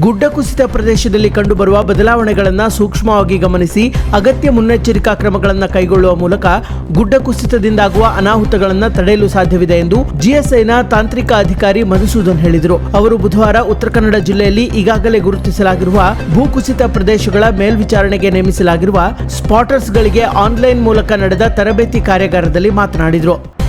ಗುಡ್ಡ ಕುಸಿತ ಪ್ರದೇಶದಲ್ಲಿ ಕಂಡುಬರುವ ಬದಲಾವಣೆಗಳನ್ನು ಸೂಕ್ಷ್ಮವಾಗಿ ಗಮನಿಸಿ ಅಗತ್ಯ ಮುನ್ನೆಚ್ಚರಿಕಾ ಕ್ರಮಗಳನ್ನು ಕೈಗೊಳ್ಳುವ ಮೂಲಕ ಗುಡ್ಡ ಕುಸಿತದಿಂದಾಗುವ ಅನಾಹುತಗಳನ್ನು ತಡೆಯಲು ಸಾಧ್ಯವಿದೆ ಎಂದು ಜಿಎಸ್ಐನ ತಾಂತ್ರಿಕ ಅಧಿಕಾರಿ ಮಧುಸೂದನ್ ಹೇಳಿದರು. ಅವರು ಬುಧವಾರ ಉತ್ತರ ಕನ್ನಡ ಜಿಲ್ಲೆಯಲ್ಲಿ ಈಗಾಗಲೇ ಗುರುತಿಸಲಾಗಿರುವ ಭೂಕುಸಿತ ಪ್ರದೇಶಗಳ ಮೇಲ್ವಿಚಾರಣೆಗೆ ನೇಮಿಸಲಾಗಿರುವ ಸ್ಪಾಟರ್ಸ್ಗಳಿಗೆ ಆನ್ಲೈನ್ ಮೂಲಕ ನಡೆದ ತರಬೇತಿ ಕಾರ್ಯಾಗಾರದಲ್ಲಿ ಮಾತನಾಡಿದರು.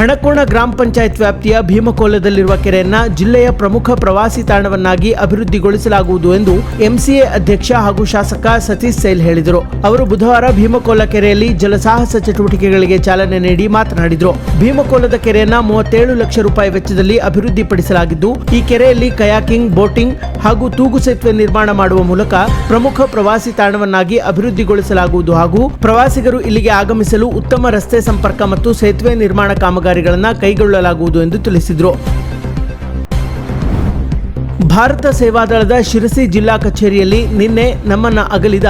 ಹಣಕೋಣ ಗ್ರಾಮ ಪಂಚಾಯತ್ ವ್ಯಾಪ್ತಿಯ ಭೀಮಕೋಲದಲ್ಲಿರುವ ಕೆರೆಯನ್ನ ಜಿಲ್ಲೆಯ ಪ್ರಮುಖ ಪ್ರವಾಸಿ ತಾಣವನ್ನಾಗಿ ಅಭಿವೃದ್ಧಿಗೊಳಿಸಲಾಗುವುದು ಎಂದು ಎಂಸಿಎ ಅಧ್ಯಕ್ಷ ಹಾಗೂ ಶಾಸಕ ಸತೀಶ್ ಸೈಲ್ ಹೇಳಿದರು. ಅವರು ಬುಧವಾರ ಭೀಮಕೋಲ ಕೆರೆಯಲ್ಲಿ ಜಲಸಾಹಸ ಚಟುವಟಿಕೆಗಳಿಗೆ ಚಾಲನೆ ನೀಡಿ ಮಾತನಾಡಿದರು. ಭೀಮಕೋಲದ ಕೆರೆಯನ್ನ ಮೂವತ್ತೇಳು ಲಕ್ಷ ರೂಪಾಯಿ ವೆಚ್ಚದಲ್ಲಿ ಅಭಿವೃದ್ಧಿಪಡಿಸಲಾಗಿದ್ದು, ಈ ಕೆರೆಯಲ್ಲಿ ಕಯಾಕಿಂಗ್, ಬೋಟಿಂಗ್ ಹಾಗೂ ತೂಗು ಸೇತುವೆ ನಿರ್ಮಾಣ ಮಾಡುವ ಮೂಲಕ ಪ್ರಮುಖ ಪ್ರವಾಸಿ ತಾಣವನ್ನಾಗಿ ಅಭಿವೃದ್ಧಿಗೊಳಿಸಲಾಗುವುದು ಹಾಗೂ ಪ್ರವಾಸಿಗರು ಇಲ್ಲಿಗೆ ಆಗಮಿಸಲು ಉತ್ತಮ ರಸ್ತೆ ಸಂಪರ್ಕ ಮತ್ತು ಸೇತುವೆ ನಿರ್ಮಾಣ ಕಾಮಗಾರಿಗಳನ್ನು ಕೈಗೊಳ್ಳಲಾಗುವುದು ಎಂದು ತಿಳಿಸಿದರು. ಭಾರತ ಸೇವಾದಳದ ಶಿರಸಿ ಜಿಲ್ಲಾ ಕಚೇರಿಯಲ್ಲಿ ನಿನ್ನೆ ನಮ್ಮನ್ನ ಅಗಲಿದ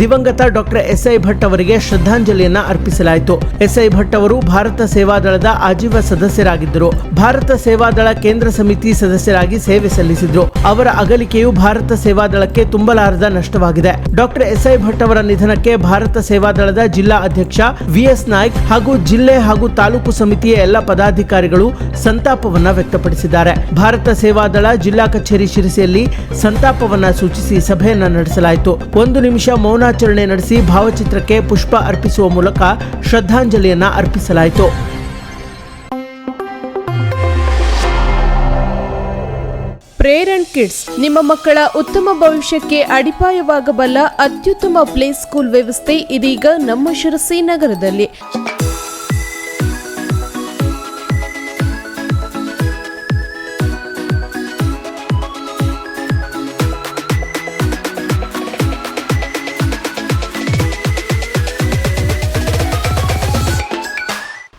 ದಿವಂಗತ ಡಾಕ್ಟರ್ ಎಸ್ ಐ ಭಟ್ ಅವರಿಗೆ ಶ್ರದ್ಧಾಂಜಲಿಯನ್ನ ಅರ್ಪಿಸಲಾಯಿತು. ಎಸ್ ಐ ಭಟ್ ಅವರು ಭಾರತ ಸೇವಾದಳದ ಆಜೀವ ಸದಸ್ಯರಾಗಿದ್ದರು. ಭಾರತ ಸೇವಾದಳ ಕೇಂದ್ರ ಸಮಿತಿ ಸದಸ್ಯರಾಗಿ ಸೇವೆ ಸಲ್ಲಿಸಿದ್ರು. ಅವರ ಅಗಲಿಕೆಯು ಭಾರತ ಸೇವಾದಳಕ್ಕೆ ತುಂಬಲಾರದ ನಷ್ಟವಾಗಿದೆ. ಡಾಕ್ಟರ್ ಎಸ್ ಐ ಭಟ್ ಅವರ ನಿಧನಕ್ಕೆ ಭಾರತ ಸೇವಾದಳದ ಜಿಲ್ಲಾ ಅಧ್ಯಕ್ಷ ವಿಎಸ್ ನಾಯ್ಕ್ ಹಾಗೂ ಜಿಲ್ಲೆ ಹಾಗೂ ತಾಲೂಕು ಸಮಿತಿಯ ಎಲ್ಲ ಪದಾಧಿಕಾರಿಗಳು ಸಂತಾಪವನ್ನ ವ್ಯಕ್ತಪಡಿಸಿದ್ದಾರೆ. ಭಾರತ ಸೇವಾದಳ ಜಿಲ್ಲಾ ಕಚೇರಿ ಶಿರಸಿಯಲ್ಲಿ ಸಂತಾಪವನ್ನ ಸೂಚಿಸಿ ಸಭೆಯನ್ನ ನಡೆಸಲಾಯಿತು. ಒಂದು ನಿಮಿಷ ಮೌನಾಚರಣೆ ನಡೆಸಿ ಭಾವಚಿತ್ರಕ್ಕೆ ಪುಷ್ಪ ಅರ್ಪಿಸುವ ಮೂಲಕ ಶ್ರದ್ಧಾಂಜಲಿಯನ್ನ ಅರ್ಪಿಸಲಾಯಿತು. ಪ್ರೇರಣ್ ಕಿಡ್ಸ್ ನಿಮ್ಮ ಮಕ್ಕಳ ಉತ್ತಮ ಭವಿಷ್ಯಕ್ಕೆ ಅಡಿಪಾಯವಾಗಬಲ್ಲ ಅತ್ಯುತ್ತಮ ಪ್ಲೇ ಸ್ಕೂಲ್ ವ್ಯವಸ್ಥೆ ಇದೀಗ ನಮ್ಮ ಶಿರಸಿ ನಗರದಲ್ಲಿ.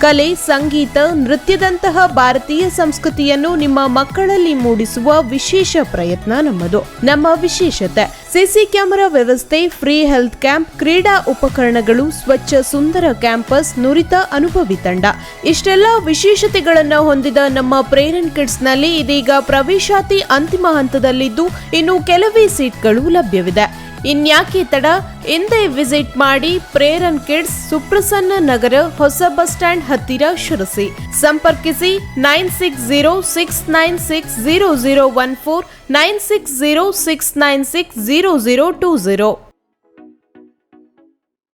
ಕಲೆ ಸಂಗೀತ ನೃತ್ಯದಂತಹ ಭಾರತೀಯ ಸಂಸ್ಕೃತಿಯನ್ನು ನಿಮ್ಮ ಮಕ್ಕಳಲ್ಲಿ ಮೂಡಿಸುವ ವಿಶೇಷ ಪ್ರಯತ್ನ ನಮ್ಮದು. ನಮ್ಮ ವಿಶೇಷತೆ. ಸಿಸಿ ಕ್ಯಾಮೆರಾ ವ್ಯವಸ್ಥೆ, ಫ್ರೀ ಹೆಲ್ತ್ ಕ್ಯಾಂಪ್, ಕ್ರೀಡಾ ಉಪಕರಣಗಳು, ಸ್ವಚ್ಛ ಸುಂದರ ಕ್ಯಾಂಪಸ್, ನುರಿತ ಅನುಭವಿ ತಂಡ. ಇಷ್ಟೆಲ್ಲ ವಿಶೇಷತೆಗಳನ್ನು ಹೊಂದಿದ ನಮ್ಮ ಪ್ರೇರಣ್ ಕಿಡ್ಸ್ನಲ್ಲಿ ಇದೀಗ ಪ್ರವೇಶಾತಿ ಅಂತಿಮ ಹಂತದಲ್ಲಿದ್ದು ಇನ್ನು ಕೆಲವೇ ಸೀಟ್ಗಳು ಲಭ್ಯವಿದೆ. ಇನ್ಯಾಕೆ ತಡ? ಎಂದೇ ವಿಸಿಟ್ ಮಾಡಿ ಪ್ರೇರನ್ ಕಿಡ್ಸ್ ಸುಪ್ರಸನ್ನ ನಗರ, ಹೊಸ ಬಸ್ ಸ್ಟ್ಯಾಂಡ್ ಹತ್ತಿರ ಶಿರಸಿ. ಸಂಪರ್ಕಿಸಿ nine six zero six nine six zero zero one four, nine six zero six nine six zero zero two zero